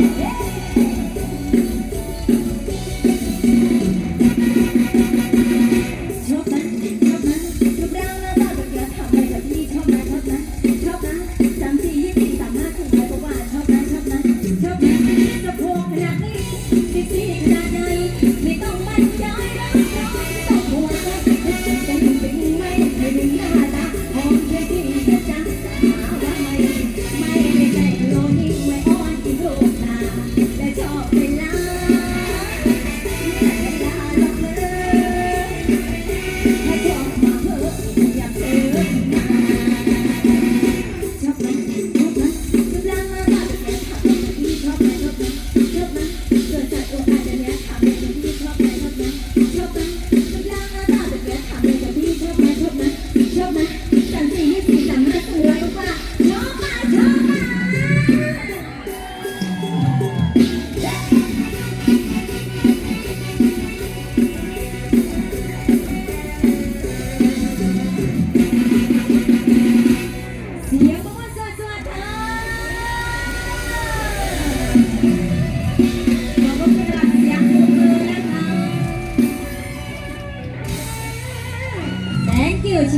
Yeah.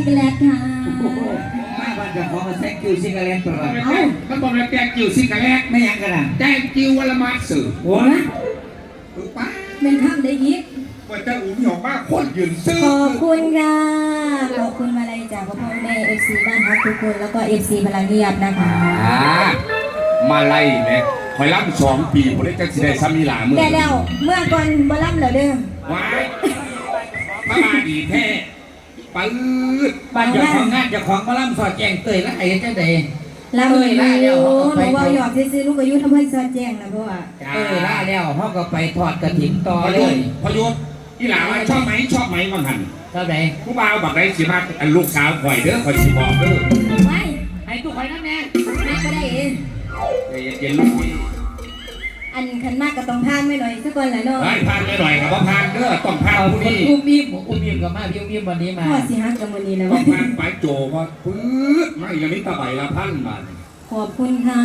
กแลตค่ะ มาบ้าจะของมาแซงคิวซิงเกอร์แลนด์ตลอดเอ้า มันบอกแาแวแกกิวซิงกะแลกไม่ยังกันนะแกกิววลมาสือโอ้ยปึ๊บป้าเป็นข้างได้ยิบว่าจะอุ้มหยอกมากคนยืนซื้อขอบคุณค่ะ ขอบคุณมาเลยจากพ่อแม่เอฟซีบ้านฮักทุกคนแล้วก็เอฟซีพลังเงียบนะคะมาไล่แม่คอยรับสองปีผมเลยจะสิได้ซ้ำมีหลาเมื่อแต่แล้วเมื่อก่อนบอลล่ำเหรอเดิมว้ายพระบาดีแท้ ไปบ้านเจ้าของงานเจ้าของมาล่ำสอดแจงเตยละไอ้เจ้าใดลาเลยล่าแล้วเขาก็ไป ว่าหยอกซื้อลูกอายุทำให้สอดแจงนะเพราะว่าจ้าเออล่แล้วเขาก็ไปทอดกระถิ่นต่อเลยพยุทธ์อีหลาว่าชอบไหมชอบไหมว่างหันเจ้าใดผู้บ่าวบักได้สิมาอัลูกสาวคอยเด้อคอยสิบอกเด้อไม่ให้ตู้ข่อยนั่นแน่ไม่ก็ได้เองใจเย็นลูกพี่ อันคันมากก็ต้องพานไม่หน่อยสักคนแหละเนาะไอ้พานไม่หน่อยกับว่าพานเด้อต้องพานเอาผู้คนนี้อุ้มยิ้มอุ้มยิ้มกับมาพี่อุ้มยิ้มวันนี้มาพ่อสิฮักกับมือนี้นะต้อวะงพานไปโจว่าปื๊ดไม่ยังไม่ตะใบละพันบาทขอบคุณค่ะ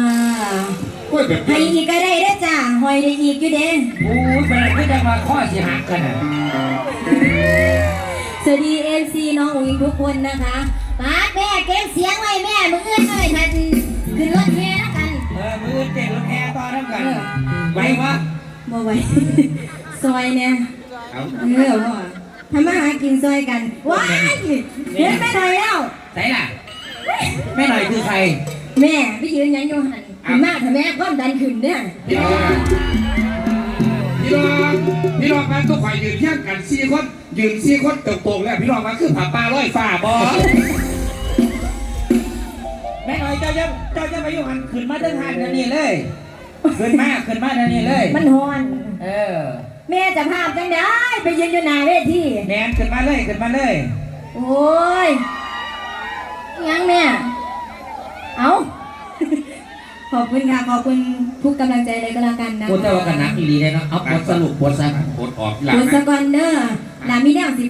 กล้วยแบบให้อีกก็ได้เด้อจ้าหอยได้อีกอยู่เด้โอ้ยเป็นอะไรก็จะมาข้อเสียหักกันอะสวัสดีเอฟซีน้องอุ๋งทุกคนนะคะมาแม่เก็บเสียงไว้แม่มึงเอื้อนหน่อยทันขึ้นรถแห่แล้วกันเออมือเก่งรถแห่ต่อทั้งกันไหววะบ่ไหวซอยเนี่ยเอาเออพ่อทำมาหากินซอยกันว้ายเห็นแม่หน่อยแล้วไหนล่ะแม่หน่อยคือใคร แม่ไปยืนยันโยหันขึ้นมาถ้าแม่ความดันขึ้นเนี่ยพี่น้องพี่น้องพี่น้องมาทุกข่อยยืนเที่ยงกันสี่คนยืนสี่คนตรงๆแล้วพี่น้องมาคือผาปลาร้อยฟ้าบอ แม่หน่อยเจ้าจะเจ้าจะไปอยู่หันขึ้นมาเดินหันนั่นนี่เลย ขึ้นมาขึ้นมานั่นนี่เลย มันฮอน เออ แม่จะภาพจังได้ไปยืนอยู่หน้าเวทีแมนขึ้นมาเลยขึ้นมาเลย โอ้ยยังแม่เอาขอบคุณค่ะขอบคุณทุกกำลังใจเลยก็แล้วกันนะพูดแต่ว่ากันนักอีหลีเลยเนาะเอาบทสรุปบทซะโคตรออกหลังคุณสนะกอนเดอร์ลามิแนวสิ